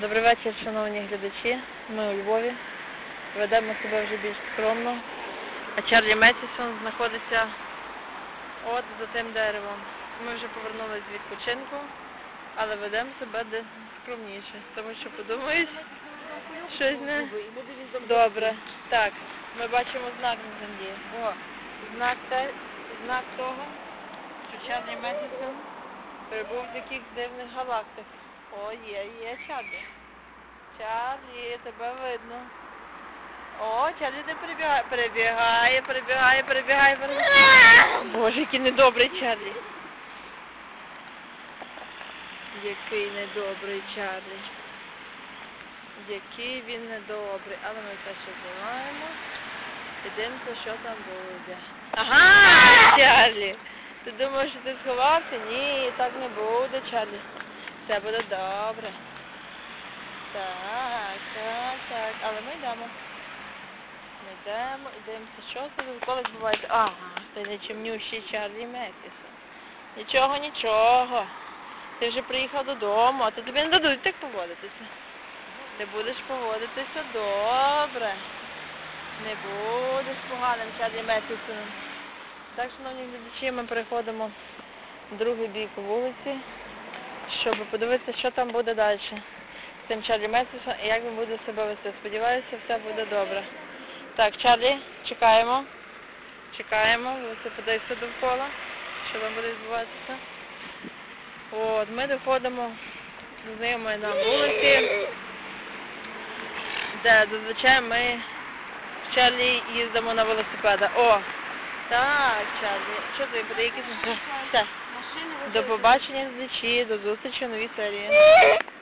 Добрий вечір, шановні глядачі. Ми у Львові. Ведемо себе вже більш скромно. А Чарлі Метісон знаходиться от за тим деревом. Ми вже повернулися з відпочинку, але ведемо себе де скромніше, тому що подумають, щось не добре. Так, ми бачимо знак на землі. О, знак, те, знак того, що Чарлі Метісон перебув в якихось дивних галактах. О, є, є Чарлі. Чарлі, тебе видно. О, Чарлі не перебігає, перебігає, перебігає, перебігає, перебігає. Боже, який недобрий Чарлі. Який недобрий Чарлі. Який він недобрий. Але ми це ще знімаємо. І дивимося, що там буде. Ага, Чарлі. Ти думаєш, що ти сховався? Ні, так не буде, Чарлі. Все буде добре. Так, так, так. Але ми йдемо. Ми йдемо і дивимося, що це колись буває. Ага, це не чимнющий Чарлі Метісон. Нічого, нічого. Ти вже приїхав додому, а то тобі не дадуть так поводитися. Ти будеш поводитися добре. Не будеш поганим Чарлі Метісоном. Так, шановні глядачі, ми переходимо в другий бік вулиці, щоб подивитися, що там буде далі. З цим Чарлі Метісом і як він буде себе вести. Сподіваюся, все буде добре. Так, Чарлі, чекаємо. Чекаємо, подивіться довкола, що там буде відбуватися. От, ми доходимо до знайомої нам вулиці, де зазвичай ми з Чарлі їздимо на велосипедах. О, так, час. Що тобі буде якісь? Все. До побачення, глядачі, до зустрічі в новій серії.